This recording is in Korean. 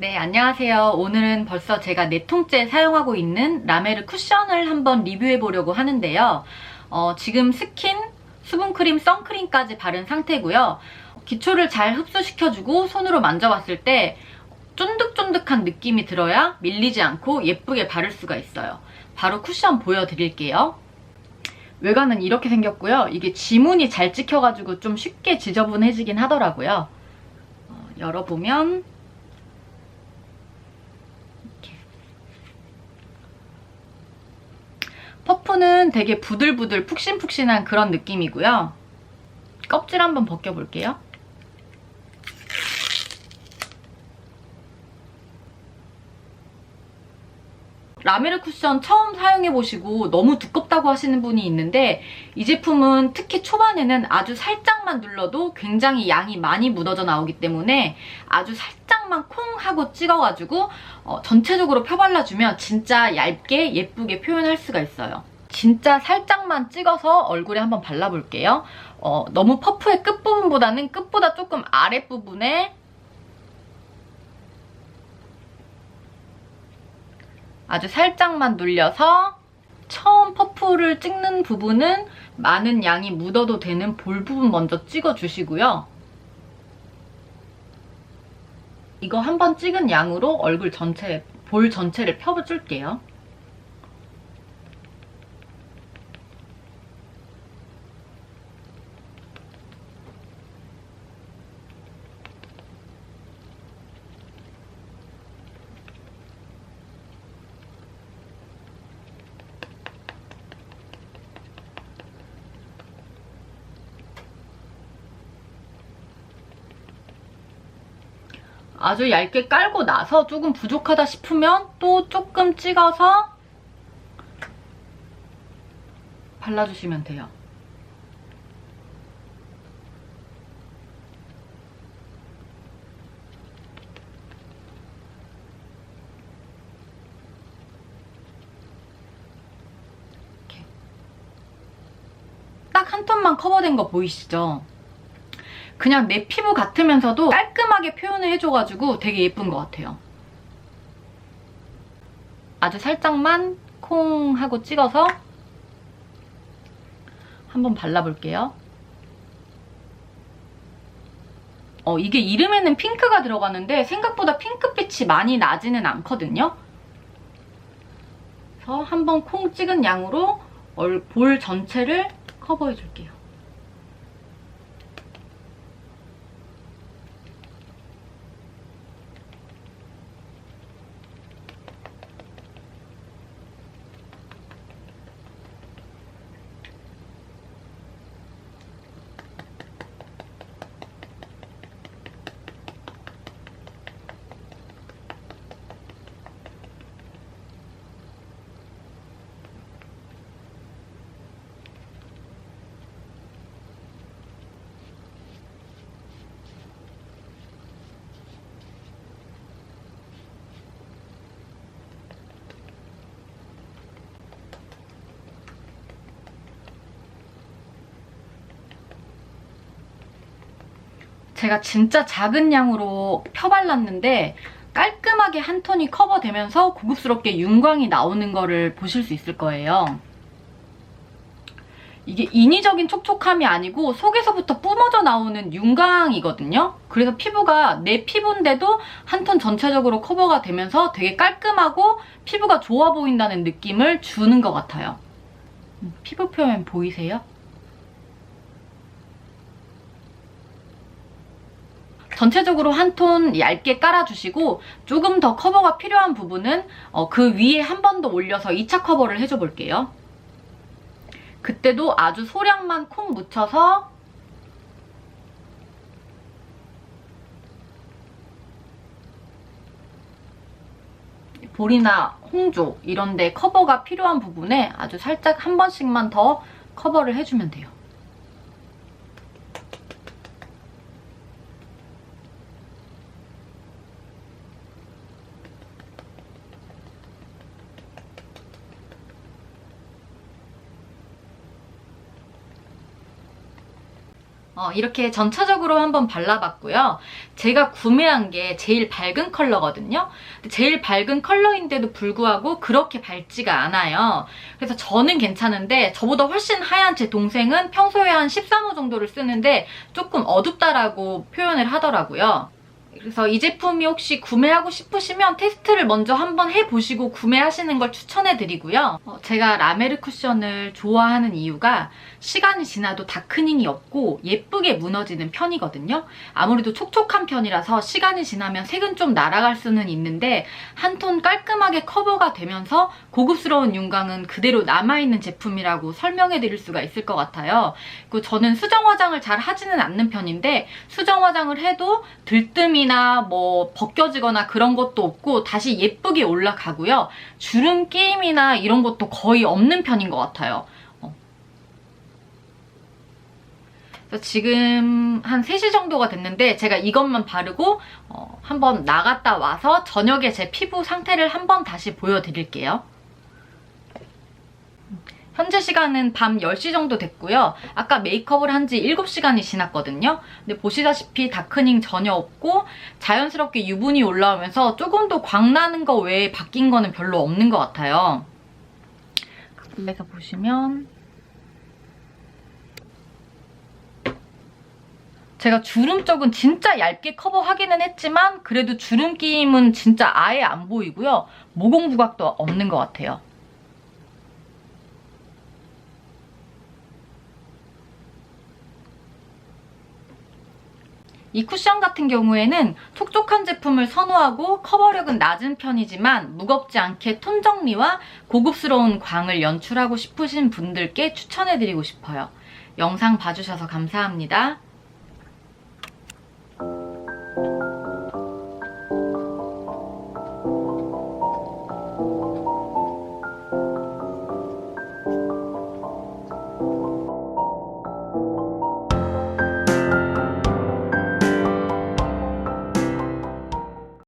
네, 안녕하세요. 오늘은 벌써 제가 네 통째 사용하고 있는 라메르 쿠션을 한번 리뷰해 보려고 하는데요. 어, 지금 스킨, 수분크림, 선크림까지 바른 상태고요. 기초를 잘 흡수시켜주고 손으로 만져봤을 때 쫀득쫀득한 느낌이 들어야 밀리지 않고 예쁘게 바를 수가 있어요. 바로 쿠션 보여드릴게요. 외관은 이렇게 생겼고요. 이게 지문이 잘 찍혀가지고 좀 쉽게 지저분해지긴 하더라고요. 어, 열어보면 퍼프는 되게 부들부들 푹신푹신한 그런 느낌이고요. 껍질 한번 벗겨볼게요. 라메르 쿠션 처음 사용해보시고 너무 두껍다고 하시는 분이 있는데 이 제품은 특히 초반에는 아주 살짝만 눌러도 굉장히 양이 많이 묻어져 나오기 때문에 아주 살짝 만 콩 하고 찍어가지고 어, 전체적으로 펴발라주면 진짜 얇게 예쁘게 표현할 수가 있어요. 진짜 살짝만 찍어서 얼굴에 한번 발라볼게요. 어, 너무 퍼프의 끝부분보다는 끝보다 조금 아랫부분에 아주 살짝만 눌려서 처음 퍼프를 찍는 부분은 많은 양이 묻어도 되는 볼 부분 먼저 찍어주시고요. 이거 한 번 찍은 양으로 얼굴 전체, 볼 전체를 펴줄게요. 아주 얇게 깔고 나서 조금 부족하다 싶으면 또 조금 찍어서 발라주시면 돼요. 딱 한 톤만 커버된 거 보이시죠? 그냥 내 피부 같으면서도 깔끔하게 표현을 해줘가지고 되게 예쁜 것 같아요. 아주 살짝만 콩 하고 찍어서 한번 발라볼게요. 어, 이게 이름에는 핑크가 들어가는데 생각보다 핑크빛이 많이 나지는 않거든요. 그래서 한번 콩 찍은 양으로 볼 전체를 커버해줄게요. 제가 진짜 작은 양으로 펴발랐는데 깔끔하게 한 톤이 커버되면서 고급스럽게 윤광이 나오는 거를 보실 수 있을 거예요. 이게 인위적인 촉촉함이 아니고 속에서부터 뿜어져 나오는 윤광이거든요. 그래서 피부가 내 피부인데도 한 톤 전체적으로 커버가 되면서 되게 깔끔하고 피부가 좋아 보인다는 느낌을 주는 것 같아요. 음, 피부 표면 보이세요? 전체적으로 한 톤 얇게 깔아주시고 조금 더 커버가 필요한 부분은 어, 그 위에 한 번 더 올려서 2차 커버를 해줘 볼게요. 그때도 아주 소량만 콩 묻혀서 볼이나 홍조 이런 데 커버가 필요한 부분에 아주 살짝 한 번씩만 더 커버를 해주면 돼요. 어, 이렇게 전체적으로 한번 발라봤고요. 제가 구매한 게 제일 밝은 컬러거든요. 제일 밝은 컬러인데도 불구하고 그렇게 밝지가 않아요. 그래서 저는 괜찮은데 저보다 훨씬 하얀 제 동생은 평소에 한 13호 정도를 쓰는데 조금 어둡다라고 표현을 하더라고요. 그래서 이 제품이 혹시 구매하고 싶으시면 테스트를 먼저 한번 해보시고 구매하시는 걸 추천해드리고요. 어, 제가 라메르 쿠션을 좋아하는 이유가 시간이 지나도 다크닝이 없고 예쁘게 무너지는 편이거든요. 아무래도 촉촉한 편이라서 시간이 지나면 색은 좀 날아갈 수는 있는데 한 톤 깔끔하게 커버가 되면서 고급스러운 윤광은 그대로 남아있는 제품이라고 설명해드릴 수가 있을 것 같아요. 그리고 저는 수정 화장을 잘 하지는 않는 편인데 수정 화장을 해도 들뜸이 나 뭐 벗겨지거나 그런 것도 없고 다시 예쁘게 올라가고요. 주름 끼임이나 이런 것도 거의 없는 편인 것 같아요. 어. 지금 한 3시 정도가 됐는데 제가 이것만 바르고 어, 한번 나갔다 와서 저녁에 제 피부 상태를 한번 다시 보여드릴게요. 현재 시간은 밤 10시 정도 됐고요. 아까 메이크업을 한 지 7시간이 지났거든요. 근데 보시다시피 다크닝 전혀 없고 자연스럽게 유분이 올라오면서 조금 더 광나는 거 외에 바뀐 거는 별로 없는 것 같아요. 그래서 보시면 제가 주름 쪽은 진짜 얇게 커버하기는 했지만 그래도 주름 끼임은 진짜 아예 안 보이고요. 모공 부각도 없는 것 같아요. 이 쿠션 같은 경우에는 촉촉한 제품을 선호하고 커버력은 낮은 편이지만 무겁지 않게 톤 정리와 고급스러운 광을 연출하고 싶으신 분들께 추천해드리고 싶어요. 영상 봐주셔서 감사합니다.